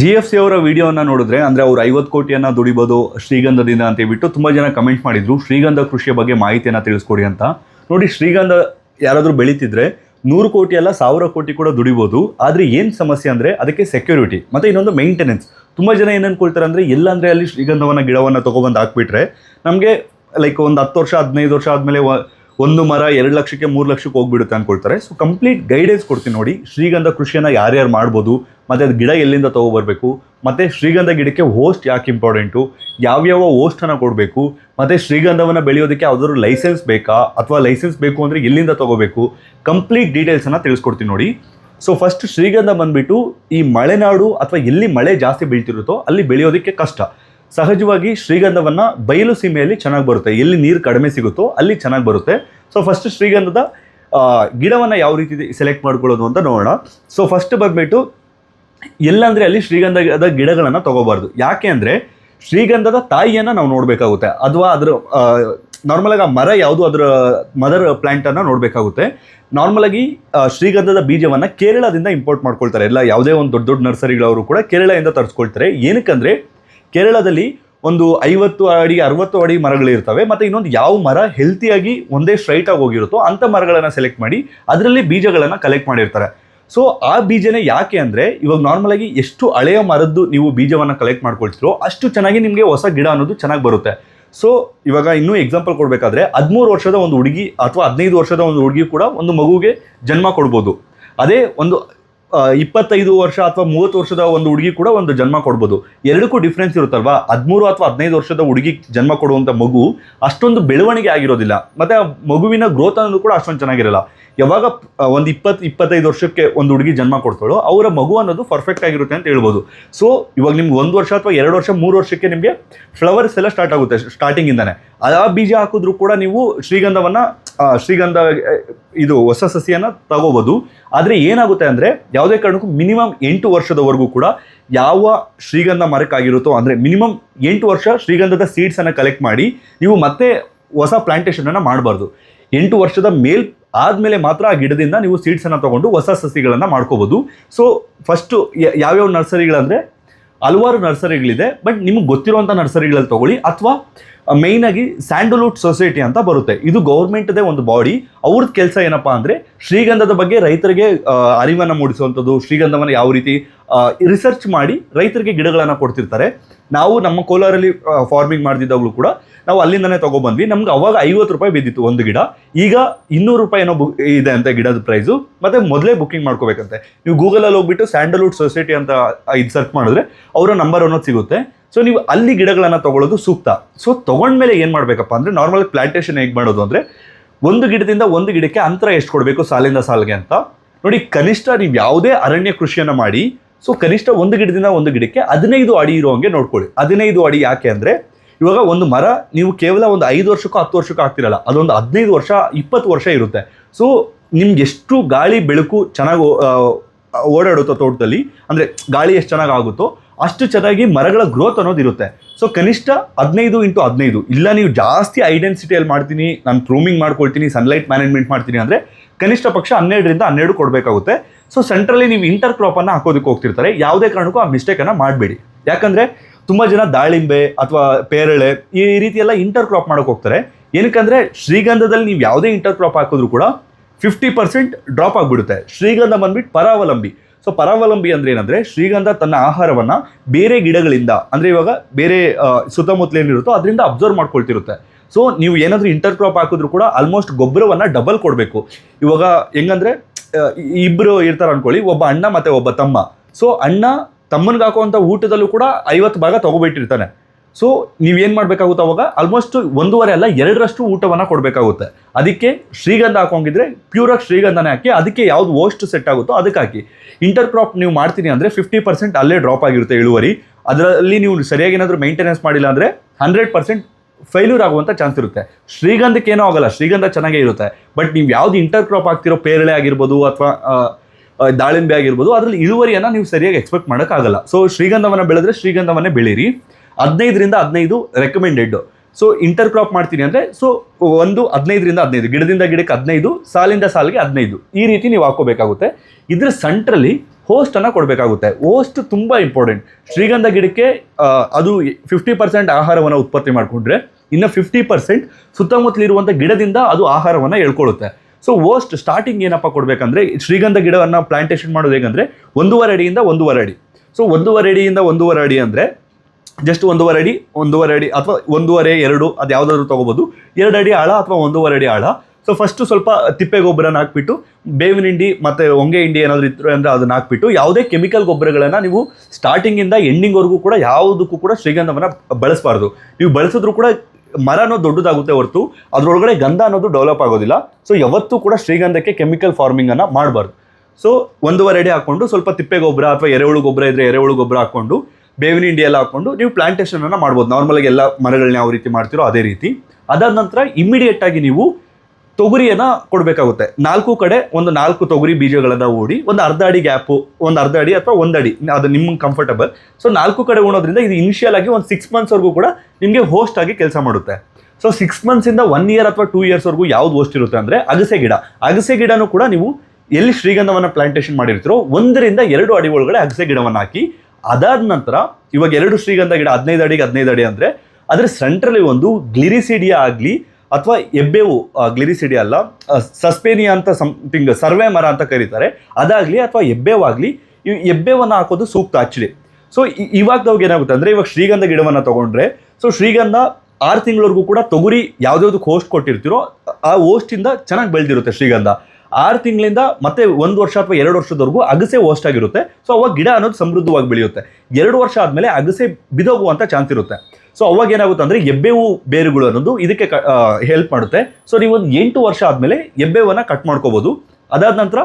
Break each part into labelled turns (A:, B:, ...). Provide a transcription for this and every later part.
A: G F C ಅವರ ವಿಡಿಯೋನ ನೋಡಿದ್ರೆ, ಅಂದರೆ ಅವರು ಐವತ್ತು ಕೋಟಿಯನ್ನು ದುಡಿಬೋದು ಶ್ರೀಗಂಧದಿಂದ ಅಂತ ಹೇಳ್ಬಿಟ್ಟು ತುಂಬ ಜನ ಕಮೆಂಟ್ ಮಾಡಿದರು. ಶ್ರೀಗಂಧ ಕೃಷಿಯ ಬಗ್ಗೆ ಮಾಹಿತಿಯನ್ನು ತಿಳಿಸ್ಕೊಡಿ ಅಂತ. ನೋಡಿ, ಶ್ರೀಗಂಧ ಯಾರಾದರೂ ಬೆಳೀತಿದ್ರೆ ನೂರು ಕೋಟಿ ಅಲ್ಲ, ಸಾವಿರ ಕೋಟಿ ಕೂಡ ದುಡಿಬೋದು. ಆದರೆ ಏನು ಸಮಸ್ಯೆ ಅಂದರೆ ಅದಕ್ಕೆ ಸೆಕ್ಯೂರಿಟಿ ಮತ್ತು ಇನ್ನೊಂದು ಮೇಂಟೆನೆನ್ಸ್ ತುಂಬ ಜನ ಏನು ಅನ್ಕೊಳ್ತಾರೆ ಅಂದ್ರೆ, ಎಲ್ಲಂದರೆ ಅಲ್ಲಿ ಶ್ರೀಗಂಧವನ್ನು, ಗಿಡವನ್ನು ತೊಗೊಬಂದು ಹಾಕ್ಬಿಟ್ರೆ ನಮಗೆ ಲೈಕ್ ಒಂದು ಹತ್ತು ವರ್ಷ, ಹದಿನೈದು ವರ್ಷ ಆದಮೇಲೆ ಒಂದು ಮರ ಎರಡು ಲಕ್ಷಕ್ಕೆ ಮೂರು ಲಕ್ಷಕ್ಕೆ ಹೋಗ್ಬಿಡುತ್ತೆ ಅಂದ್ಕೊಳ್ತಾರೆ ಸೊ ಕಂಪ್ಲೀಟ್ ಗೈಡೆನ್ಸ್ ಕೊಡ್ತೀನಿ ನೋಡಿ. ಶ್ರೀಗಂಧ ಕೃಷಿಯನ್ನು ಯಾರ್ಯಾರು ಮಾಡ್ಬೋದು, ಮತ್ತು ಅದು ಗಿಡ ಎಲ್ಲಿಂದ ತೊಗೊಬರ್ಬೇಕು, ಮತ್ತು ಶ್ರೀಗಂಧ ಗಿಡಕ್ಕೆ ಹೋಸ್ಟ್ ಯಾಕೆ ಇಂಪಾರ್ಟೆಂಟು ಯಾವ್ಯಾವ ಹೋಸ್ಟನ್ನು ಕೊಡಬೇಕು, ಮತ್ತು ಶ್ರೀಗಂಧವನ್ನು ಬೆಳೆಯೋದಕ್ಕೆ ಯಾವುದಾದ್ರು ಲೈಸೆನ್ಸ್ ಬೇಕಾ, ಅಥವಾ ಲೈಸೆನ್ಸ್ ಬೇಕು ಅಂದರೆ ಎಲ್ಲಿಂದ ತಗೋಬೇಕು ಕಂಪ್ಲೀಟ್ ಡೀಟೇಲ್ಸನ್ನು ತಿಳಿಸ್ಕೊಡ್ತೀನಿ ನೋಡಿ. ಸೊ ಫಸ್ಟ್ ಶ್ರೀಗಂಧ ಬಂದುಬಿಟ್ಟು ಈ ಮಳೆನಾಡು ಅಥವಾ ಎಲ್ಲಿ ಮಳೆ ಜಾಸ್ತಿ ಬೀಳ್ತಿರುತ್ತೋ ಅಲ್ಲಿ ಬೆಳೆಯೋದಕ್ಕೆ ಕಷ್ಟ. ಸಹಜವಾಗಿ ಶ್ರೀಗಂಧವನ್ನ ಬಯಲು ಸೀಮೆಯಲ್ಲಿ ಚೆನ್ನಾಗಿ ಬರುತ್ತೆ. ಎಲ್ಲಿ ನೀರು ಕಡಿಮೆ ಸಿಗುತ್ತೋ ಅಲ್ಲಿ ಚೆನ್ನಾಗಿ ಬರುತ್ತೆ. ಸೊ ಫಸ್ಟ್ ಶ್ರೀಗಂಧದ ಗಿಡವನ್ನು ಯಾವ ರೀತಿ ಸೆಲೆಕ್ಟ್ ಮಾಡ್ಕೊಳ್ಳೋದು ಅಂತ ನೋಡೋಣ. ಸೊ ಫಸ್ಟ್ ಬಂದ್ಬಿಟ್ಟು, ಎಲ್ಲಂದರೆ ಅಲ್ಲಿ ಶ್ರೀಗಂಧದ ಗಿಡಗಳನ್ನು ತಗೋಬಾರ್ದು. ಯಾಕೆ ಅಂದರೆ, ಶ್ರೀಗಂಧದ ತಾಯಿಯನ್ನು ನಾವು ನೋಡಬೇಕಾಗುತ್ತೆ. ಅಥವಾ ಅದರ ನಾರ್ಮಲಾಗಿ ಆ ಮರ ಯಾವುದು ಅದರ ಮದರ್ ಪ್ಲ್ಯಾಂಟನ್ನು ನೋಡಬೇಕಾಗುತ್ತೆ. ನಾರ್ಮಲಾಗಿ ಶ್ರೀಗಂಧದ ಬೀಜವನ್ನು ಕೇರಳದಿಂದ ಇಂಪೋರ್ಟ್ ಮಾಡ್ಕೊಳ್ತಾರೆ. ಎಲ್ಲ ಯಾವುದೇ ಒಂದು ದೊಡ್ಡ ದೊಡ್ಡ ನರ್ಸರಿಗಳವರು ಕೂಡ ಕೇರಳದಿಂದ ತರಿಸ್ಕೊಳ್ತಾರೆ. ಏನಕ್ಕಂದ್ರೆ ಕೇರಳದಲ್ಲಿ ಒಂದು ಐವತ್ತು ಅಡಿ, ಅರವತ್ತು ಅಡಿ ಮರಗಳಿರ್ತವೆ ಮತ್ತೆ ಇನ್ನೊಂದು ಯಾವ ಮರ ಹೆಲ್ತಿಯಾಗಿ ಒಂದೇ ಸ್ಟ್ರೈಟ್ ಆಗಿ ಹೋಗಿರುತ್ತೋ ಅಂತ ಮರಗಳನ್ನ ಸೆಲೆಕ್ಟ್ ಮಾಡಿ ಅದರಲ್ಲಿ ಬೀಜಗಳನ್ನ ಕಲೆಕ್ಟ್ ಮಾಡಿರ್ತಾರೆ. ಸೊ ಆ ಬೀಜನೇ ಯಾಕೆ ಅಂದ್ರೆ ಇವಾಗ ನಾರ್ಮಲಾಗಿ ಎಷ್ಟು ಹಳೆಯ ಮರದ್ದು ನೀವು ಬೀಜವನ್ನ ಕಲೆಕ್ಟ್ ಮಾಡ್ಕೊಳ್ತಿರೋ ಅಷ್ಟು ಚೆನ್ನಾಗಿ ನಿಮಗೆ ಹೊಸ ಗಿಡ ಅನ್ನೋದು ಚೆನ್ನಾಗಿ ಬರುತ್ತೆ. ಸೊ ಇವಾಗ ಇನ್ನೂ ಎಕ್ಸಾಂಪಲ್ ಕೊಡಬೇಕಾದ್ರೆ ಹದಿಮೂರು ವರ್ಷದ ಒಂದು ಹುಡುಗಿ ಅಥವಾ ಹದಿನೈದು ವರ್ಷದ ಒಂದು ಹುಡುಗಿ ಕೂಡ ಒಂದು ಮಗುಗೆ ಜನ್ಮ ಕೊಡ್ಬೋದು. ಅದೇ ಒಂದು ಇಪ್ಪತ್ತೈದು ವರ್ಷ ಅಥವಾ ಮೂವತ್ತು ವರ್ಷದ ಒಂದು ಹುಡುಗಿ ಕೂಡ ಒಂದು ಜನ್ಮ ಕೊಡ್ಬೋದು. ಎರಡಕ್ಕೂ ಡಿಫ್ರೆನ್ಸ್ ಇರುತ್ತಲ್ವಾ? ಹದಿಮೂರು ಅಥವಾ ಹದಿನೈದು ವರ್ಷದ ಹುಡುಗಿ ಜನ್ಮ ಕೊಡುವಂಥ ಮಗು ಅಷ್ಟೊಂದು ಬೆಳವಣಿಗೆ ಆಗಿರೋದಿಲ್ಲ. ಮತ್ತೆ ಆ ಮಗುವಿನ ಗ್ರೋತ್ ಅನ್ನೋದು ಕೂಡ ಅಷ್ಟೊಂದು ಚೆನ್ನಾಗಿರಲ್ಲ. ಯಾವಾಗ ಒಂದು ಇಪ್ಪತ್ತು ಇಪ್ಪತ್ತೈದು ವರ್ಷಕ್ಕೆ ಒಂದು ಹುಡುಗಿ ಜನ್ಮ ಕೊಡ್ತಾಳೋ, ಅವರ ಮಗು ಅನ್ನೋದು ಪರ್ಫೆಕ್ಟ್ ಆಗಿರುತ್ತೆ ಅಂತ ಹೇಳ್ಬೋದು. ಸೊ ಇವಾಗ ನಿಮ್ಗೆ ಒಂದು ವರ್ಷ ಅಥವಾ ಎರಡು ವರ್ಷ, ಮೂರು ವರ್ಷಕ್ಕೆ ನಿಮಗೆ ಫ್ಲವರ್ಸ್ ಎಲ್ಲ ಸ್ಟಾರ್ಟ್ ಆಗುತ್ತೆ ಸ್ಟಾರ್ಟಿಂಗ್ ಇಂದಾನೆ. ಆ ಬೀಜ ಹಾಕಿದ್ರೂ ಕೂಡ ನೀವು ಶ್ರೀಗಂಧವನ್ನು ಶ್ರೀಗಂಧ ಇದು ಹೊಸ ಸಸಿಯನ್ನು ತಗೋಬೋದು. ಆದರೆ ಏನಾಗುತ್ತೆ ಅಂದರೆ, ಯಾವುದೇ ಕಾರಣಕ್ಕೂ ಮಿನಿಮಮ್ ಎಂಟು ವರ್ಷದವರೆಗೂ ಕೂಡ ಯಾವ ಶ್ರೀಗಂಧ ಮರಕ್ಕಾಗಿರುತ್ತೋ, ಅಂದರೆ ಮಿನಿಮಮ್ ಎಂಟು ವರ್ಷ ಶ್ರೀಗಂಧದ ಸೀಡ್ಸನ್ನು ಕಲೆಕ್ಟ್ ಮಾಡಿ, ನೀವು ಮತ್ತೆ ಹೊಸ ಪ್ಲಾಂಟೇಷನನ್ನು ಮಾಡಬಾರ್ದು. ಎಂಟು ವರ್ಷದ ಮೇಲ್ ಆದ್ಮೇಲೆ ಮಾತ್ರ ಆ ಗಿಡದಿಂದ ನೀವು ಸೀಡ್ಸನ್ನು ತಗೊಂಡು ಹೊಸ ಸಸಿಗಳನ್ನು ಮಾಡ್ಕೋಬಹುದು ಸೊ ಫಸ್ಟ್ ಯಾವ್ಯಾವ ನರ್ಸರಿಗಳಂದರೆ ಹಲವಾರು ನರ್ಸರಿಗಳಿದೆ ಬಟ್ ನಿಮ್ಗೆ ಗೊತ್ತಿರುವಂಥ ನರ್ಸರಿಗಳಲ್ಲಿ ತಗೊಳ್ಳಿ, ಅಥವಾ ಮೇಯ್ನಾಗಿ ಸ್ಯಾಂಡಲ್ವುಡ್ ಸೊಸೈಟಿ ಅಂತ ಬರುತ್ತೆ. ಇದು ಗೌರ್ಮೆಂಟ್ದೇ ಒಂದು ಬಾಡಿ. ಅವ್ರದ್ದು ಕೆಲಸ ಏನಪ್ಪಾ ಅಂದ್ರೆ ಶ್ರೀಗಂಧದ ಬಗ್ಗೆ ರೈತರಿಗೆ ಅರಿವನ್ನು ಅರಿವನ್ನ ಮೂಡಿಸುವಂಥದ್ದು, ಶ್ರೀಗಂಧವನ್ನು ಯಾವ ರೀತಿ ರಿಸರ್ಚ್ ಮಾಡಿ ರೈತರಿಗೆ ಗಿಡಗಳನ್ನು ಕೊಡ್ತಿರ್ತಾರೆ. ನಾವು ನಮ್ಮ ಕೋಲಾರಲ್ಲಿ ಫಾರ್ಮಿಂಗ್ ಮಾಡ್ತಿದ್ದಾಗಲೂ ಕೂಡ ನಾವು ಅಲ್ಲಿಂದನೇ ತೊಗೊಬಂದ್ವಿ. ನಮ್ಗೆ ಅವಾಗ ಐವತ್ತು ರೂಪಾಯಿ ಬಿದ್ದಿತ್ತು ಒಂದು ಗಿಡ. ಈಗ ಇನ್ನೂರು ರೂಪಾಯಿ ಏನೋ ಬು ಇದೆ ಅಂತ ಗಿಡದ ಪ್ರೈಸು ಮತ್ತೆ ಮೊದಲೇ ಬುಕ್ಕಿಂಗ್ ಮಾಡ್ಕೋಬೇಕಂತೆ. ನೀವು ಗೂಗಲಲ್ಲಿ ಹೋಗ್ಬಿಟ್ಟು ಸ್ಯಾಂಡಲ್ವುಡ್ ಸೊಸೈಟಿ ಅಂತ ಇದು ಸರ್ಚ್ ಮಾಡಿದ್ರೆ ಅವರ ನಂಬರ್ ಅನ್ನೋದು ಸಿಗುತ್ತೆ. ಸೊ ನೀವು ಅಲ್ಲಿ ಗಿಡಗಳನ್ನು ತಗೊಳ್ಳೋದು ಸೂಕ್ತ. ಸೊ ತೊಗೊಂಡ್ಮೇಲೆ ಏನು ಮಾಡಬೇಕಪ್ಪ ಅಂದರೆ ನಾರ್ಮಲ್ ಪ್ಲಾಂಟೇಷನ್ ಹೇಗೆ ಮಾಡೋದು ಅಂದರೆ ಒಂದು ಗಿಡದಿಂದ ಒಂದು ಗಿಡಕ್ಕೆ ಅಂತರ ಎಷ್ಟು ಕೊಡಬೇಕು ಸಾಲಿಂದ ಸಾಲಿಗೆ ಅಂತ. ನೋಡಿ, ಕನಿಷ್ಠ ನೀವು ಯಾವುದೇ ಅರಣ್ಯ ಕೃಷಿಯನ್ನು ಮಾಡಿ. ಸೊ ಕನಿಷ್ಠ ಒಂದು ಗಿಡದಿಂದ ಒಂದು ಗಿಡಕ್ಕೆ ಹದಿನೈದು ಅಡಿ ಇರೋ ಹಂಗೆ ನೋಡ್ಕೊಳ್ಳಿ. ಹದಿನೈದು ಅಡಿ ಯಾಕೆ ಅಂದರೆ ಇವಾಗ ಒಂದು ಮರ ನೀವು ಕೇವಲ ಒಂದು ಐದು ವರ್ಷಕ್ಕೂ ಹತ್ತು ವರ್ಷಕ್ಕೂ ಆಗ್ತಿರಲ್ಲ ಅದೊಂದು ಹದಿನೈದು ವರ್ಷ, ಇಪ್ಪತ್ತು ವರ್ಷ ಇರುತ್ತೆ. ಸೊ ನಿಮ್ಗೆ ಎಷ್ಟು ಗಾಳಿ, ಬೆಳಕು ಚೆನ್ನಾಗಿ ಓಡಾಡುತ್ತೋ ತೋಟದಲ್ಲಿ, ಅಂದರೆ ಗಾಳಿ ಎಷ್ಟು ಚೆನ್ನಾಗಿ ಆಗುತ್ತೋ ಅಷ್ಟು ಚೆನ್ನಾಗಿ ಮರಗಳ ಗ್ರೋತ್ ಅನ್ನೋದು ಇರುತ್ತೆ. ಸೊ ಕನಿಷ್ಠ ಹದಿನೈದು ಇಂಟು ಹದಿನೈದು. ಇಲ್ಲ, ನೀವು ಜಾಸ್ತಿ ಐಡೆನ್ಸಿಟಿಯಲ್ಲಿ ಮಾಡ್ತೀನಿ, ನಾನು ಪ್ರೂಮಿಂಗ್ ಮಾಡ್ಕೊಳ್ತೀನಿ ಸನ್ಲೈಟ್ ಮ್ಯಾನೇಜ್ಮೆಂಟ್ ಮಾಡ್ತೀನಿ ಅಂದರೆ ಕನಿಷ್ಠ ಪಕ್ಷ ಹನ್ನೆರಡರಿಂದ ಹನ್ನೆರಡು ಕೊಡಬೇಕಾಗುತ್ತೆ. ಸೊ ಸೆಂಟ್ರಲ್ಲಿ ನೀವು ಇಂಟರ್ ಕ್ರಾಪನ್ನು ಹಾಕೋದಕ್ಕೆ ಹೋಗ್ತಿರ್ತಾರೆ. ಯಾವುದೇ ಕಾರಣಕ್ಕೂ ಆ ಮಿಸ್ಟೇಕನ್ನು ಮಾಡಬೇಡಿ. ಯಾಕಂದರೆ ತುಂಬ ಜನ ದಾಳಿಂಬೆ ಅಥವಾ ಪೇರಳೆ ಈ ರೀತಿ ಎಲ್ಲ ಇಂಟರ್ ಕ್ರಾಪ್ ಮಾಡೋಕೆ ಹೋಗ್ತಾರೆ. ಏನಕ್ಕಂದ್ರೆ ಶ್ರೀಗಂಧದಲ್ಲಿ ನೀವು ಯಾವುದೇ ಇಂಟರ್ ಕ್ರಾಪ್ ಹಾಕಿದ್ರು ಕೂಡ ಫಿಫ್ಟಿ ಪರ್ಸೆಂಟ್ ಡ್ರಾಪ್ ಆಗಿಬಿಡುತ್ತೆ. ಶ್ರೀಗಂಧ ಬಂದ್ಬಿಟ್ಟು ಪರಾವಲಂಬಿ. ಸೊ ಪರಾವಲಂಬಿ ಅಂದ್ರೆ ಏನಂದ್ರೆ ಶ್ರೀಗಂಧ ತನ್ನ ಆಹಾರವನ್ನ ಬೇರೆ ಗಿಡಗಳಿಂದ ಅಂದ್ರೆ ಇವಾಗ ಬೇರೆ ಸುತ್ತಮುತ್ತಲು ಏನಿರುತ್ತೋ ಅದರಿಂದ ಅಬ್ಸರ್ವ್ ಮಾಡ್ಕೊಳ್ತಿರುತ್ತೆ. ಸೊ ನೀವು ಏನಾದರೂ ಇಂಟರ್ ಕ್ರಾಪ್ ಹಾಕಿದ್ರು ಕೂಡ ಆಲ್ಮೋಸ್ಟ್ ಗೊಬ್ಬರವನ್ನ ಡಬಲ್ ಕೊಡಬೇಕು. ಇವಾಗ ಹೆಂಗಂದರೆ ಇಬ್ಬರು ಇರ್ತಾರೆ ಅನ್ಕೊಳ್ಳಿ ಒಬ್ಬ ಅಣ್ಣ ಮತ್ತೆ ಒಬ್ಬ ತಮ್ಮ. ಸೊ ಅಣ್ಣ ತಮ್ಮನಿಗೆ ಹಾಕುವಂಥ ಊಟದಲ್ಲೂ ಕೂಡ ಐವತ್ತು ಭಾಗ ತಗೋಬಿಟ್ಟಿರ್ತಾನೆ. ಸೊ ನೀವೇನು ಮಾಡಬೇಕಾಗುತ್ತೆ ಅವಾಗ? ಆಲ್ಮೋಸ್ಟ್ ಒಂದೂವರೆ ಅಲ್ಲ, ಎರಡರಷ್ಟು ಊಟವನ್ನು ಕೊಡಬೇಕಾಗುತ್ತೆ. ಅದಕ್ಕೆ ಶ್ರೀಗಂಧ ಹಾಕೋಂಗಿದ್ರೆ ಪ್ಯೂರಾಗಿ ಶ್ರೀಗಂಧನೇ ಹಾಕಿ, ಅದಕ್ಕೆ ಯಾವ್ದು ಓಸ್ಟ್ ಸೆಟ್ ಆಗುತ್ತೋ ಅದಕ್ಕೆ ಹಾಕಿ. ಇಂಟರ್ ಕ್ರಾಪ್ ನೀವು ಮಾಡ್ತೀನಿ ಅಂದರೆ ಫಿಫ್ಟಿ ಪರ್ಸೆಂಟ್ ಅಲ್ಲೇ ಡ್ರಾಪ್ ಆಗಿರುತ್ತೆ ಇಳುವರಿ. ಅದರಲ್ಲಿ ನೀವು ಸರಿಯಾಗಿ ಏನಾದರೂ ಮೇಂಟೆನೆನ್ಸ್ ಮಾಡಿಲ್ಲ ಅಂದರೆ ಹಂಡ್ರೆಡ್ ಪರ್ಸೆಂಟ್ ಫೇಲ್ಯೂರ್ ಆಗುವಂಥ ಚಾನ್ಸ್ ಇರುತ್ತೆ. ಶ್ರೀಗಂಧಕ್ಕೆ ಏನೋ ಆಗಲ್ಲ, ಶ್ರೀಗಂಧ ಚೆನ್ನಾಗೇ ಇರುತ್ತೆ. ಬಟ್ ನೀವು ಯಾವ್ದು ಇಂಟರ್ ಕ್ರಾಪ್ ಆಗ್ತಿರೋ ಪೇರಳೆ ಆಗಿರ್ಬೋದು ಅಥವಾ ದಾಳಿಂಬೆ ಆಗಿರ್ಬೋದು, ಅದರಲ್ಲಿ ಇಳುವರಿಯನ್ನು ನೀವು ಸರಿಯಾಗಿ ಎಕ್ಸ್ಪೆಕ್ಟ್ ಮಾಡೋಕ್ಕಾಗಲ್ಲ. ಸೊ ಶ್ರೀಗಂಧವನ್ನು ಬೆಳೆದ್ರೆ ಶ್ರೀಗಂಧವನ್ನೇ ಬೆಳೀರಿ. ಹದಿನೈದರಿಂದ ಹದಿನೈದು ರೆಕಮೆಂಡೆಡ್ ಸೊ ಇಂಟರ್ ಕ್ರಾಪ್ ಮಾಡ್ತೀನಿ ಅಂದರೆ ಸೊ ಒಂದು ಹದಿನೈದರಿಂದ ಹದಿನೈದು, ಗಿಡದಿಂದ ಗಿಡಕ್ಕೆ ಹದಿನೈದು, ಸಾಲಿಂದ ಸಾಲಿಗೆ ಹದಿನೈದು. ಈ ರೀತಿ ನೀವು ಹಾಕೋಬೇಕಾಗುತ್ತೆ ಇದರ ಸೆಂಟ್ರಲ್ಲಿ ಹೋಸ್ಟನ್ನು ಕೊಡಬೇಕಾಗುತ್ತೆ. ಹೋಸ್ಟ್ ತುಂಬ ಇಂಪಾರ್ಟೆಂಟ್ ಶ್ರೀಗಂಧ ಗಿಡಕ್ಕೆ ಅದು ಫಿಫ್ಟಿ ಪರ್ಸೆಂಟ್ ಆಹಾರವನ್ನು ಉತ್ಪತ್ತಿ ಮಾಡಿಕೊಂಡ್ರೆ, ಇನ್ನು ಫಿಫ್ಟಿ ಪರ್ಸೆಂಟ್ ಸುತ್ತಮುತ್ತಲಿರುವಂಥ ಗಿಡದಿಂದ ಅದು ಆಹಾರವನ್ನು ಎಳ್ಕೊಳ್ಳುತ್ತೆ ಸೊ ವರ್ಸ್ಟ್ ಸ್ಟಾರ್ಟಿಂಗ್ ಏನಪ್ಪ ಕೊಡಬೇಕಂದ್ರೆ, ಶ್ರೀಗಂಧ ಗಿಡವನ್ನು ಪ್ಲಾಂಟೇಶನ್ ಮಾಡೋದು ಹೇಗಂದರೆ, ಒಂದೂವರೆ ಅಡಿಯಿಂದ ಒಂದೂವರೆ ಅಡಿ. ಸೊ ಒಂದೂವರೆ ಅಡಿಯಿಂದ ಒಂದೂವರೆ ಅಡಿ ಅಂದರೆ ಜಸ್ಟ್ ಒಂದೂವರೆ ಅಡಿ ಒಂದೂವರೆ ಅಡಿ ಅಥವಾ ಒಂದೂವರೆ, ಎರಡು ಅದು ಯಾವುದಾದ್ರು ತೊಗೋಬೋದು. ಎರಡು ಅಡಿ ಆಳ ಅಥವಾ ಒಂದೂವರೆ ಅಡಿ ಆಳ. ಸೊ ಫಸ್ಟು ಸ್ವಲ್ಪ ತಿಪ್ಪೆ ಗೊಬ್ಬರನ ಹಾಕ್ಬಿಟ್ಟು, ಬೇವಿನ ಹಿಂಡಿ ಮತ್ತು ಹೊಂಗೆ ಹಿಂಡಿ ಏನಾದರೂ ಇತ್ತು ಅಂದರೆ ಅದನ್ನ ಹಾಕ್ಬಿಟ್ಟು, ಯಾವುದೇ ಕೆಮಿಕಲ್ ಗೊಬ್ಬರಗಳನ್ನು ನೀವು ಸ್ಟಾರ್ಟಿಂಗಿಂದ ಎಂಡಿಂಗ್ವರೆಗೂ ಕೂಡ ಯಾವುದಕ್ಕೂ ಕೂಡ ಶ್ರೀಗಂಧವನ್ನು ಬಳಸಬಾರ್ದು. ನೀವು ಬಳಸಿದ್ರು ಕೂಡ ಮರ ಅನ್ನೋದು ದೊಡ್ಡದಾಗುತ್ತೆ ಹೊರತು, ಅದರೊಳಗಡೆ ಗಂಧ ಅನ್ನೋದು ಡೆವಲಪ್ ಆಗೋದಿಲ್ಲ. ಸೊ ಯಾವತ್ತೂ ಕೂಡ ಶ್ರೀಗಂಧಕ್ಕೆ ಕೆಮಿಕಲ್ ಫಾರ್ಮಿಂಗನ್ನು ಮಾಡಬಾರ್ದು. ಸೊ ಒಂದೂವರೆ ಅಡಿ ಹಾಕೊಂಡು ಸ್ವಲ್ಪ ತಿಪ್ಪೆ ಗೊಬ್ಬರ ಅಥವಾ ಎರೆಹುಳು ಗೊಬ್ಬರ ಇದ್ರೆ ಎರೆಹುಳು ಗೊಬ್ಬರ ಹಾಕೊಂಡು ಬೇವಿನ ಹಿಂಡಿ ಎಲ್ಲ ಹಾಕೊಂಡು ನೀವು ಪ್ಲಾಂಟೇಶನ್ ಅನ್ನ ಮಾಡ್ಬೋದು. ನಾರ್ಮಲಾಗಿ ಎಲ್ಲ ಮರಗಳನ್ನ ಯಾವ ರೀತಿ ಮಾಡ್ತೀರೋ ಅದೇ ರೀತಿ. ಅದಾದ ನಂತರ ಇಮಿಡಿಯೇಟ್ ಆಗಿ ನೀವು ತೊಗರಿಯನ್ನ ಕೊಡಬೇಕಾಗುತ್ತೆ. ನಾಲ್ಕು ಕಡೆ ಒಂದು ನಾಲ್ಕು ತೊಗರಿ ಬೀಜಗಳನ್ನು ಓಡಿ ಒಂದು ಅರ್ಧ ಅಡಿ ಗ್ಯಾಪು, ಒಂದು ಅರ್ಧ ಅಡಿ ಅಥವಾ ಒಂದು ಅಡಿ, ಅದು ನಿಮ್ಗೆ ಕಂಫರ್ಟಬಲ್ ಸೊ ನಾಲ್ಕು ಕಡೆ ಉಣೋದ್ರಿಂದ ಇದು ಇನಿಷಿಯಲ್ ಆಗಿ ಒಂದು ಸಿಕ್ಸ್ ಮಂತ್ಸ್ವರೆಗೂ ಕೂಡ ನಿಮಗೆ ಹೋಸ್ಟ್ ಆಗಿ ಕೆಲಸ ಮಾಡುತ್ತೆ. ಸೊ ಸಿಕ್ಸ್ ಮಂತ್ಸಿಂದ ಒನ್ ಇಯರ್ ಅಥವಾ ಟೂ ಇಯರ್ಸ್ವರೆಗೂ ಯಾವ್ದು ಹೋಸ್ಟ್ ಇರುತ್ತೆ ಅಂದರೆ ಅಗಸೆ ಗಿಡ. ಅಗಸೆ ಗಿಡನೂ ಕೂಡ ನೀವು ಎಲ್ಲಿ ಶ್ರೀಗಂಧವನ್ನು ಪ್ಲಾಂಟೇಶನ್ ಮಾಡಿರ್ತೀರೋ ಒಂದರಿಂದ ಎರಡು ಅಡಿ ಒಳಗಡೆ ಅಗಸೆ ಗಿಡವನ್ನು ಹಾಕಿ, ಅದಾದ ನಂತರ ಇವಾಗ ಎರಡು ಶ್ರೀಗಂಧ ಗಿಡ ಹದಿನೈದು ಅಡಿಗೆ ಹದಿನೈದು ಅಡಿ ಅಂದರೆ ಅದರ ಸೆಂಟ್ರಲ್ಲಿ ಒಂದು ಗ್ಲಿರಿಸಿಡಿಯಾ ಆಗಲಿ ಅಥವಾ ಎಬ್ಬೇವು ಗ್ಲಿರಿಸಿಡಿ ಅಲ್ಲ ಸಸ್ಪೇನಿಯಾ ಅಂತ ಸಮಥಿಂಗ್ ಸರ್ವೆ ಮರ ಅಂತ ಕರೀತಾರೆ. ಅದಾಗಲಿ ಅಥವಾ ಎಬ್ಬೇವಾಗಲಿ, ಈ ಎಬ್ಬೇವನ್ನು ಹಾಕೋದು ಸೂಕ್ತ ಆಕ್ಚುಲಿ ಸೊ ಇವಾಗದವಾಗ ಏನಾಗುತ್ತೆ ಅಂದರೆ, ಇವಾಗ ಶ್ರೀಗಂಧ ಗಿಡವನ್ನು ತೊಗೊಂಡ್ರೆ ಸೊ ಶ್ರೀಗಂಧ ಆರು ತಿಂಗಳವರೆಗೂ ಕೂಡ ತೊಗರಿ ಯಾವ್ದ್ಯಾವ್ದಕ್ಕೆ ಹೋಸ್ಟ್ ಕೊಟ್ಟಿರ್ತೀರೋ ಆ ಹೋಸ್ಟಿಂದ ಚೆನ್ನಾಗಿ ಬೆಳೆದಿರುತ್ತೆ ಶ್ರೀಗಂಧ. ಆರು ತಿಂಗಳಿಂದ ಮತ್ತೆ ಒಂದು ವರ್ಷ ಅಥವಾ ಎರಡು ವರ್ಷದವರೆಗೂ ಅಗಸೆ ಹೋಸ್ಟ್ ಆಗಿರುತ್ತೆ. ಸೊ ಅವಾಗ ಗಿಡ ಅನ್ನೋದು ಸಮೃದ್ಧವಾಗಿ ಬೆಳೆಯುತ್ತೆ. ಎರಡು ವರ್ಷ ಆದಮೇಲೆ ಅಗಸೆ ಬಿದೋಗುವಂಥ ಚಾನ್ಸ್ ಇರುತ್ತೆ. ಸೊ ಅವಾಗ ಏನಾಗುತ್ತೆ ಅಂದರೆ ಎಬ್ಬೆವು ಬೇರುಗಳು ಅನ್ನೋದು ಇದಕ್ಕೆ ಹೆಲ್ಪ್ ಮಾಡುತ್ತೆ. ಸೊ ನೀವು ಒಂದು ಎಂಟು ವರ್ಷ ಆದಮೇಲೆ ಎಬ್ಬೆವನ್ನ ಕಟ್ ಮಾಡ್ಕೋಬೋದು. ಅದಾದ ನಂತರ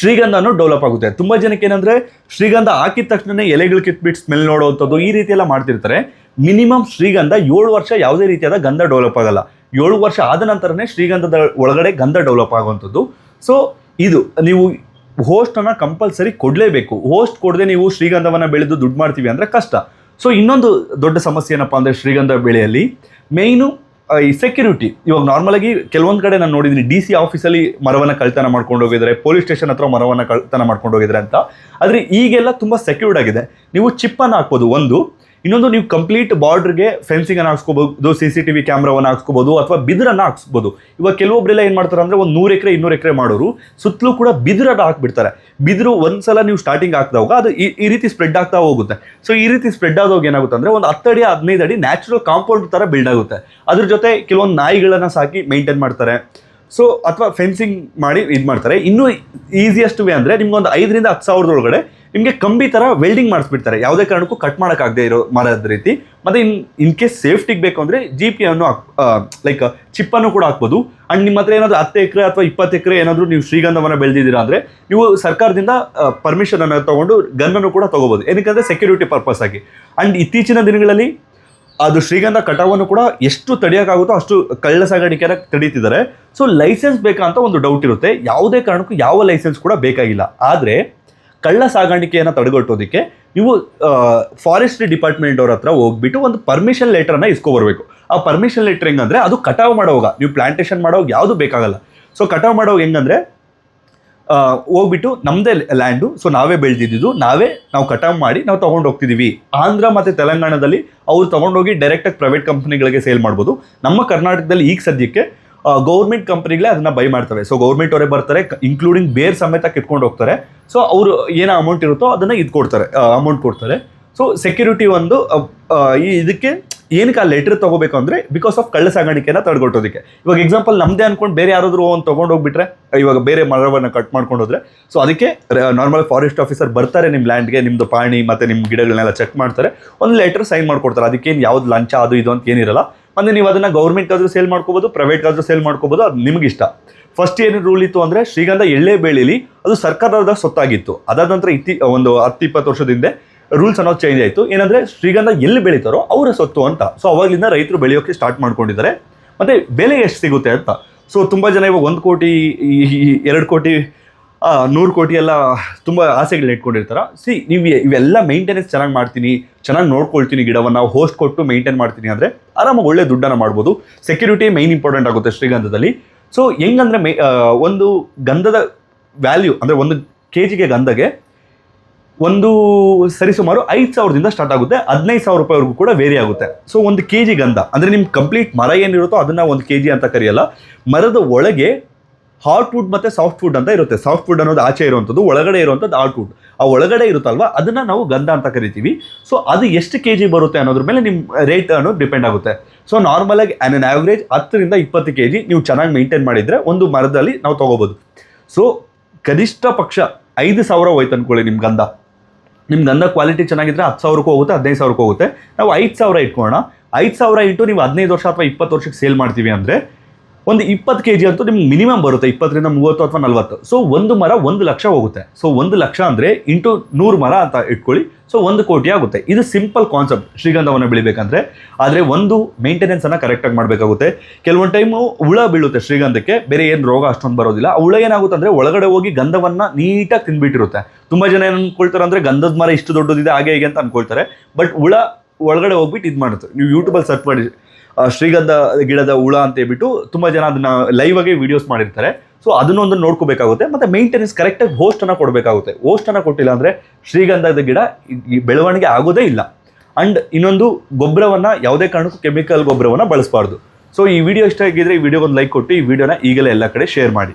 A: ಶ್ರೀಗಂಧ ಅನ್ನೋ ಡೆವಲಪ್ ಆಗುತ್ತೆ. ತುಂಬ ಜನಕ್ಕೆ ಏನಂದ್ರೆ ಶ್ರೀಗಂಧ ಹಾಕಿದ ತಕ್ಷಣನೇ ಎಲೆಗಳು ಕಿತ್ಬಿಟ್ಟು ಸ್ಮೆಲ್ ನೋಡುವಂಥದ್ದು ಈ ರೀತಿ ಎಲ್ಲ ಮಾಡ್ತಿರ್ತಾರೆ. ಮಿನಿಮಮ್ ಶ್ರೀಗಂಧ ಏಳು ವರ್ಷ ಯಾವುದೇ ರೀತಿಯಾದ ಗಂಧ ಡೆವಲಪ್ ಆಗಲ್ಲ. ಏಳು ವರ್ಷ ಆದ ನಂತರನೇ ಶ್ರೀಗಂಧದ ಒಳಗಡೆ ಗಂಧ ಡೆವಲಪ್ ಆಗುವಂಥದ್ದು. ಸೊ ಇದು ನೀವು ಹೋಸ್ಟನ್ನು ಕಂಪಲ್ಸರಿ ಕೊಡಲೇಬೇಕು. ಹೋಸ್ಟ್ ಕೊಡದೆ ನೀವು ಶ್ರೀಗಂಧವನ್ನು ಬೆಳೆದು ದುಡ್ಡು ಮಾಡ್ತೀವಿ ಅಂದರೆ ಕಷ್ಟ. ಸೊ ಇನ್ನೊಂದು ದೊಡ್ಡ ಸಮಸ್ಯೆ ಏನಪ್ಪ ಅಂದರೆ ಶ್ರೀಗಂಧ ಬೆಳೆಯಲ್ಲಿ ಮೇಯ್ನು ಈ ಸೆಕ್ಯೂರಿಟಿ ಇವಾಗ ನಾರ್ಮಲಾಗಿ ಕೆಲವೊಂದು ಕಡೆ ನಾನು ನೋಡಿದ್ದೀನಿ ಡಿ ಸಿ ಆಫೀಸಲ್ಲಿ ಮರವನ್ನು ಕಳ್ತನ ಮಾಡ್ಕೊಂಡು ಹೋಗಿದ್ದಾರೆ ಪೊಲೀಸ್ ಸ್ಟೇಷನ್ ಹತ್ರ ಮರವನ್ನು ಕಳ್ತನ ಮಾಡ್ಕೊಂಡು ಹೋಗಿದ್ದಾರೆ ಅಂತ. ಆದರೆ ಈಗೆಲ್ಲ ತುಂಬ ಸೆಕ್ಯೂರ್ಡ್ ಆಗಿದೆ. ನೀವು ಚಿಪ್ಪನ್ನು ಹಾಕ್ಬೋದು, ಒಂದು. ಇನ್ನೊಂದು ನೀವು ಕಂಪ್ಲೀಟ್ ಬಾರ್ಡ್ರಿಗೆ ಫೆನ್ಸಿಂಗ್ ಅನ್ನು ಹಾಕ್ಸ್ಕೋಬಹುದು ಸಿ ಸಿ ಟಿ ವಿ ಕ್ಯಾಮ್ರಾವನ್ನು ಹಾಕ್ಸ್ಕೋಬಹುದು ಅಥವಾ ಬಿದಿರನ್ನು ಹಾಕ್ಸ್ಬೋದು. ಇವಾಗ ಕೆಲವೊಬ್ಬರೆಲ್ಲ ಏನು ಮಾಡ್ತಾರೆ ಅಂದರೆ ಒಂದು ನೂರು ಎಕರೆ, ಇನ್ನೂರು ಎಕರೆ ಮಾಡೋರು, ಸುತ್ತಲೂ ಕೂಡ ಬಿದಿರನ್ನು ಹಾಕ್ಬಿಡ್ತಾರೆ. ಬಿದಿರು ಒಂದ್ಸಲ ನೀವು ಸ್ಟಾರ್ಟಿಂಗ್ ಹಾಕಿದಾಗ ಅದು ಈ ರೀತಿ ಸ್ಪ್ರೆಡ್ ಆಗ್ತಾ ಹೋಗುತ್ತೆ. ಸೊ ಈ ರೀತಿ ಸ್ಪ್ರೆಡ್ ಆದಾಗ ಏನಾಗುತ್ತೆ ಅಂದರೆ ಒಂದು ಹತ್ತು ಅಡಿ ಹದಿನೈದು ಅಡಿ ನ್ಯಾಚುರಲ್ ಕಾಂಪೌಂಡ್ ಥರ ಬಿಲ್ಡ್ ಆಗುತ್ತೆ. ಅದ್ರ ಜೊತೆ ಕೆಲವೊಂದು ನಾಯಿಗಳನ್ನು ಸಾಕಿ ಮೇಂಟೈನ್ ಮಾಡ್ತಾರೆ. ಸೊ ಅಥವಾ ಫೆನ್ಸಿಂಗ್ ಮಾಡಿ ಇದು ಮಾಡ್ತಾರೆ. ಇನ್ನೂ ಈಸಿಯೆಸ್ಟ್ ವೇ ಅಂದರೆ ನಿಮ್ಗೊಂದು ಐದರಿಂದ ಹತ್ತು ಸಾವಿರದೊಳಗಡೆ ನಿಮಗೆ ಕಂಬಿ ಥರ ವೆಲ್ಡಿಂಗ್ ಮಾಡಿಸ್ಬಿಡ್ತಾರೆ. ಯಾವುದೇ ಕಾರಣಕ್ಕೂ ಕಟ್ ಮಾಡೋಕ್ಕಾಗದೆ ಇರೋ ಮರದ ರೀತಿ. ಮತ್ತು ಇನ್ ಇನ್ ಕೇಸ್ ಸೇಫ್ಟಿಗೆ ಬೇಕು ಅಂದರೆ ಜಿ ಪಿ ಅನ್ನು ಲೈಕ್ ಚಿಪ್ಪನ್ನು ಕೂಡ ಹಾಕ್ಬೋದು. ಆ್ಯಂಡ್ ನಿಮ್ಮ ಹತ್ರ ಏನಾದರೂ ಹತ್ತು ಎಕರೆ ಅಥವಾ ಇಪ್ಪತ್ತು ಎಕರೆ ಏನಾದರೂ ನೀವು ಶ್ರೀಗಂಧವನ್ನು ಬೆಳೆದಿದ್ದೀರಾ ಅಂದರೆ ನೀವು ಸರ್ಕಾರದಿಂದ ಪರ್ಮಿಷನನ್ನು ತೊಗೊಂಡು ಗನ್ನನ್ನು ಕೂಡ ತೊಗೋಬೋದು. ಏನಕ್ಕೆ ಸೆಕ್ಯೂರಿಟಿ ಪರ್ಪಸ್ ಆಗಿ. ಆ್ಯಂಡ್ ಇತ್ತೀಚಿನ ದಿನಗಳಲ್ಲಿ ಅದು ಶ್ರೀಗಂಧ ಕಟಾವನ್ನು ಕೂಡ ಎಷ್ಟು ತಡೆಯೋಕ್ಕಾಗುತ್ತೋ ಅಷ್ಟು ಕಳ್ಳ ಸಾಗಾಣಿಕೆನ ತಡೀತಿದ್ದಾರೆ. ಸೊ ಲೈಸೆನ್ಸ್ ಬೇಕಾ ಅಂತ ಒಂದು ಡೌಟ್ ಇರುತ್ತೆ. ಯಾವುದೇ ಕಾರಣಕ್ಕೂ ಯಾವ ಲೈಸೆನ್ಸ್ ಕೂಡ ಬೇಕಾಗಿಲ್ಲ. ಆದರೆ ಕಳ್ಳ ಸಾಗಾಣಿಕೆಯನ್ನು ತಡೆಗಟ್ಟೋದಕ್ಕೆ ನೀವು ಫಾರೆಸ್ಟ್ರಿ ಡಿಪಾರ್ಟ್ಮೆಂಟ್ ಅವ್ರ ಹತ್ರ ಹೋಗ್ಬಿಟ್ಟು ಒಂದು ಪರ್ಮಿಷನ್ ಲೆಟರ್ನ ಇಸ್ಕೊಬರ್ಬೇಕು ಆ ಪರ್ಮಿಷನ್ ಲೆಟರ್ ಹೆಂಗಂದ್ರೆ ಅದು ಕಟಾವ್ ಮಾಡೋವಾಗ, ನೀವು ಪ್ಲಾಂಟೇಷನ್ ಮಾಡೋವಾಗ ಯಾವುದು ಬೇಕಾಗಲ್ಲ. ಸೊ ಕಟಾವ್ ಮಾಡೋವಾಗ ಹೆಂಗಂದ್ರೆ ಹೋಗ್ಬಿಟ್ಟು ನಮ್ಮದೇ ಲ್ಯಾಂಡು ಸೊ ನಾವೇ ಬೆಳೆದಿದ್ದು ನಾವೇ ನಾವು ಕಟಾವ್ ಮಾಡಿ ನಾವು ತೊಗೊಂಡು ಹೋಗ್ತಿದ್ದೀವಿ ಆಂಧ್ರ ಮತ್ತು ತೆಲಂಗಾಣದಲ್ಲಿ ಅವ್ರು ತೊಗೊಂಡೋಗಿ ಡೈರೆಕ್ಟಾಗಿ ಪ್ರೈವೇಟ್ ಕಂಪ್ನಿಗಳಿಗೆ ಸೇಲ್ ಮಾಡ್ಬೋದು. ನಮ್ಮ ಕರ್ನಾಟಕದಲ್ಲಿ ಈಗ ಸದ್ಯಕ್ಕೆ ಗೌರ್ಮೆಂಟ್ ಕಂಪ್ನಿಗಳೇ ಅದನ್ನ ಬೈ ಮಾಡ್ತವೆ. ಸೊ ಗೌರ್ಮೆಂಟ್ ಅವರೇ ಬರ್ತಾರೆ ಇನ್ಕ್ಲೂಡಿಂಗ್ ಬೇರ್ ಸಮೇತ ಕಿತ್ಕೊಂಡು ಹೋಗ್ತಾರೆ. ಸೊ ಅವರು ಏನೋ ಅಮೌಂಟ್ ಇರುತ್ತೋ ಅದನ್ನು ಇದು ಕೊಡ್ತಾರೆ ಅಮೌಂಟ್ ಕೊಡ್ತಾರೆ. ಸೊ ಸೆಕ್ಯೂರಿಟಿ ಒಂದು ಈ ಇದಕ್ಕೆ ಏನಕ್ಕೆ ಆ ಲೆಟರ್ ತಗೋಬೇಕು ಅಂದರೆ ಬಿಕಾಸ್ ಆಫ್ ಕಳ್ಳ ಸಾಗಾಣಿಕೆನ ತಡೆಗಟ್ಟೋದಕ್ಕೆ ಇವಾಗ ಎಕ್ಸಾಂಪಲ್ ನಮ್ಮದೇ ಅನ್ಕೊಂಡು ಬೇರೆ ಯಾರಾದರೂ ಒಂದು ತೊಗೊಂಡು ಹೋಗ್ಬಿಟ್ರೆ, ಇವಾಗ ಬೇರೆ ಮರವನ್ನು ಕಟ್ ಮಾಡ್ಕೊಂಡು ಹೋದ್ರೆ ಸೊ ಅದಕ್ಕೆ ನಾರ್ಮಲ್ ಫಾರೆಸ್ಟ್ ಆಫೀಸರ್ ಬರ್ತಾರೆ ನಿಮ್ಮ ಲ್ಯಾಂಡ್ಗೆ ನಿಮ್ಮದು ಪಾಣಿ ಮತ್ತು ನಿಮ್ಮ ಗಿಡಗಳನ್ನೆಲ್ಲ ಚೆಕ್ ಮಾಡ್ತಾರೆ. ಒಂದು ಲೆಟರ್ ಸೈನ್ ಮಾಡ್ಕೊಡ್ತಾರೆ. ಅದಕ್ಕೇನು ಯಾವ್ದು ಲಂಚ, ಅದು ಇದು ಅಂತ ಏನಿರಲ್ಲ. ಅಂದರೆ ನೀವು ಅದನ್ನು ಗೌರ್ಮೆಂಟ್ಗಾದ್ರೂ ಸೇಲ್ ಮಾಡ್ಕೋಬೋದು ಪ್ರೈವೇಟ್ಗಾದ್ರೂ ಸೇಲ್ ಮಾಡ್ಕೋಬೋದು, ಅದು ನಿಮ್ಗೆ ಇಷ್ಟ. ಫಸ್ಟ್ ಏನು ರೂಲ್ ಇತ್ತು ಅಂದರೆ ಶ್ರೀಗಂಧ ಎಳ್ಳೆ ಬೆಳೀಲಿ ಅದು ಸರ್ಕಾರದ ಸೊತ್ತಾಗಿತ್ತು. ಅದಾದ ನಂತರ ಇತ್ತಿ, ಒಂದು ಹತ್ತು ಇಪ್ಪತ್ತು ವರ್ಷದ ಹಿಂದೆ ರೂಲ್ಸ್ ಅನ್ನೋದು ಚೇಂಜ್ ಆಯಿತು. ಏನಂದರೆ ಶ್ರೀಗಂಧ ಎಲ್ಲಿ ಬೆಳೀತಾರೋ ಅವರ ಸೊತ್ತು ಅಂತ. ಸೊ ಅವಾಗಲಿಂದ ರೈತರು ಬೆಳೆಯೋಕ್ಕೆ ಸ್ಟಾರ್ಟ್ ಮಾಡ್ಕೊಂಡಿದ್ದಾರೆ. ಮತ್ತು ಬೆಲೆ ಎಷ್ಟು ಸಿಗುತ್ತೆ ಅಂತ. ಸೊ ತುಂಬ ಜನ ಇವಾಗ ಒಂದು ಕೋಟಿ ಎರಡು ಕೋಟಿ ನೂರು ಕೋಟಿ ಎಲ್ಲ ತುಂಬ ಆಸೆಗಳನ್ನ ಇಟ್ಕೊಂಡಿರ್ತಾರೆ. ಸಿ, ನೀವು ಇವೆಲ್ಲ ಮೇಂಟೆನೆನ್ಸ್ ಚೆನ್ನಾಗಿ ಮಾಡ್ತೀನಿ, ಚೆನ್ನಾಗಿ ನೋಡ್ಕೊಳ್ತೀನಿ ಗಿಡವನ್ನು ಹೋಸ್ಟ್ ಕೊಟ್ಟು ಮೇಂಟೈನ್ ಮಾಡ್ತೀನಿ ಅಂದರೆ ಆರಾಮಾಗಿ ಒಳ್ಳೆ ದುಡ್ಡನ್ನು ಮಾಡ್ಬೋದು. ಸೆಕ್ಯೂರಿಟಿ ಮೈನ್ ಇಂಪಾರ್ಟೆಂಟ್ ಆಗುತ್ತೆ ಶ್ರೀಗಂಧದಲ್ಲಿ. ಸೊ ಹೆಂಗಂದರೆ ಮೇ ಒಂದು ಗಂಧದ ವ್ಯಾಲ್ಯೂ ಅಂದರೆ ಒಂದು ಕೆ ಜಿಗೆ ಗಂಧಗೆ ಒಂದು ಸರಿಸುಮಾರು ಐದು ಸಾವಿರದಿಂದ ಸ್ಟಾರ್ಟ್ ಆಗುತ್ತೆ. ಹದಿನೈದು ಸಾವಿರ ರೂಪಾಯಿವರೆಗೂ ಕೂಡ ವೇರಿ ಆಗುತ್ತೆ. ಸೊ ಒಂದು ಕೆ ಜಿ ಗಂಧ ಅಂದರೆ ನಿಮ್ಮ ಕಂಪ್ಲೀಟ್ ಮರ ಏನಿರುತ್ತೋ ಅದನ್ನು ಒಂದು ಕೆ ಜಿ ಅಂತ ಕರೆಯಲ್ಲ. ಮರದ ಒಳಗೆ ಹಾರ್ಟ್ ವುಡ್ ಮತ್ತು ಸಾಫ್ಟ್ ವುಡ್ ಅಂತ ಇರುತ್ತೆ. ಸಾಫ್ಟ್ ವುಡ್ ಅನ್ನೋದು ಆಚೆ ಇರುವಂಥದ್ದು ಒಳಗಡೆ ಇರುವಂಥದ್ದು ಹಾರ್ಟ್ ವುಡ್ ಆ ಒಳಗಡೆ ಇರುತ್ತಲ್ವಾ? ಅದನ್ನು ನಾವು ಗಂಧ ಅಂತ ಕರಿತೀವಿ. ಸೊ ಅದು ಎಷ್ಟು ಕೆ ಜಿ ಬರುತ್ತೆ ಅನ್ನೋದ್ರ ಮೇಲೆ ನಿಮ್ಮ ರೇಟ್ ಅನ್ನೋದು ಡಿಪೆಂಡ್ ಆಗುತ್ತೆ. ಸೊ ನಾರ್ಮಲಾಗಿ ಆನ್ ಅನ್ ಆವ್ರೇಜ್ ಹತ್ತರಿಂದ ಇಪ್ಪತ್ತು ಕೆ ಜಿ ನೀವು ಚೆನ್ನಾಗಿ ಮೇಂಟೈನ್ ಮಾಡಿದರೆ ಒಂದು ಮರದಲ್ಲಿ ನಾವು ತೊಗೋಬೋದು. ಸೊ ಕನಿಷ್ಠ ಪಕ್ಷ ಐದು ಸಾವಿರ ಹೋಯ್ತು ಅನ್ಕೊಳ್ಳಿ ನಿಮ್ಮ ಗಂಧ. ನಿಮ್ಮ ಗಂಧ ಕ್ವಾಲಿಟಿ ಚೆನ್ನಾಗಿದ್ರೆ ಹತ್ತು ಸಾವಿರಕ್ಕೂ ಹೋಗುತ್ತೆ, ಹದಿನೈದು ಸಾವಿರಕ್ಕೂ ಹೋಗುತ್ತೆ. ನಾವು ಐದು ಸಾವಿರ ಇಟ್ಕೊಳ್ಳೋಣ. ಐದು ಸಾವಿರ ಇಂಟು ನೀವು ಹದಿನೈದು ವರ್ಷ ಅಥವಾ ಇಪ್ಪತ್ತು ವರ್ಷಕ್ಕೆ ಸೇಲ್ ಮಾಡ್ತೀವಿ ಅಂದರೆ ಒಂದು ಇಪ್ಪತ್ತು ಕೆ ಜಿ ಅಂತೂ ನಿಮ್ಗೆ ಮಿನಿಮಮ್ ಬರುತ್ತೆ, ಇಪ್ಪತ್ತರಿಂದ ಮೂವತ್ತು ಅಥವಾ ನಲ್ವತ್ತು. ಸೊ ಒಂದು ಮರ ಒಂದು ಲಕ್ಷ ಹೋಗುತ್ತೆ. ಸೊ ಒಂದು ಲಕ್ಷ ಅಂದರೆ ಇಂಟು ನೂರು ಮರ ಅಂತ ಇಟ್ಕೊಳ್ಳಿ. ಸೊ ಒಂದು ಕೋಟಿ ಆಗುತ್ತೆ. ಇದು ಸಿಂಪಲ್ ಕಾನ್ಸೆಪ್ಟ್. ಶ್ರೀಗಂಧವನ್ನು ಬೆಳಿಬೇಕಂದ್ರೆ ಆದರೆ ಒಂದು ಮೇಂಟೆನೆನ್ಸನ್ನು ಕರೆಕ್ಟಾಗಿ ಮಾಡಬೇಕಾಗುತ್ತೆ. ಕೆಲವೊಂದು ಟೈಮು ಹುಳ ಬೀಳುತ್ತೆ ಶ್ರೀಗಂಧಕ್ಕೆ. ಬೇರೆ ಏನು ರೋಗ ಅಷ್ಟೊಂದು ಬರೋದಿಲ್ಲ. ಆ ಹುಳ ಏನಾಗುತ್ತೆ ಅಂದರೆ ಒಳಗಡೆ ಹೋಗಿ ಗಂಧವನ್ನು ನೀಟಾಗಿ ತಿಂದ್ಬಿಟ್ಟಿರುತ್ತೆ. ತುಂಬ ಜನ ಏನು ಅಂದ್ಕೊಳ್ತಾರೆ ಅಂದರೆ ಗಂಧದ ಮರ ಇಷ್ಟು ದೊಡ್ಡದಿದೆ, ಹಾಗೆ ಹೀಗೆ ಅಂತ ಅಂದ್ಕೊಳ್ತಾರೆ ಬಟ್ ಹುಳ ಒಳಗಡೆ ಹೋಗ್ಬಿಟ್ಟು ಇದು ಮಾಡುತ್ತೆ. ನೀವು ಯೂಟ್ಯೂಬಲ್ಲಿ ಸರ್ಚ್ ಮಾಡಿ ಶ್ರೀಗಂಧ ಗಿಡದ ಹುಳ ಅಂತ ಹೇಳ್ಬಿಟ್ಟು ತುಂಬ ಜನ ಅದನ್ನ ಲೈವ್ ಆಗಿ ವೀಡಿಯೋಸ್ ಮಾಡಿರ್ತಾರೆ. ಸೊ ಅದನ್ನೊಂದು ನೋಡ್ಕೋಬೇಕಾಗುತ್ತೆ. ಮತ್ತೆ ಮೇಂಟೆನೆನ್ಸ್ ಕರೆಕ್ಟಾಗಿ ಹೋಸ್ಟನ್ನು ಕೊಡಬೇಕಾಗುತ್ತೆ. ಹೋಸ್ಟನ್ನು ಕೊಟ್ಟಿಲ್ಲ ಅಂದರೆ ಶ್ರೀಗಂಧದ ಗಿಡ ಬೆಳವಣಿಗೆ ಆಗೋದೇ ಇಲ್ಲ. ಅಂಡ್ ಇನ್ನೊಂದು ಗೊಬ್ಬರವನ್ನು ಯಾವುದೇ ಕಾರಣಕ್ಕೂ ಕೆಮಿಕಲ್ ಗೊಬ್ಬರವನ್ನು ಬಳಸಬಾರ್ದು. ಸೊ ಈ ವಿಡಿಯೋ ಇಷ್ಟ ಆಗಿದ್ರೆ ಈ ವಿಡಿಯೋಗೆ ಒಂದು ಲೈಕ್ ಕೊಟ್ಟು ಈ ವಿಡಿಯೋನ ಈಗಲೇ ಎಲ್ಲ ಕಡೆ ಶೇರ್ ಮಾಡಿ.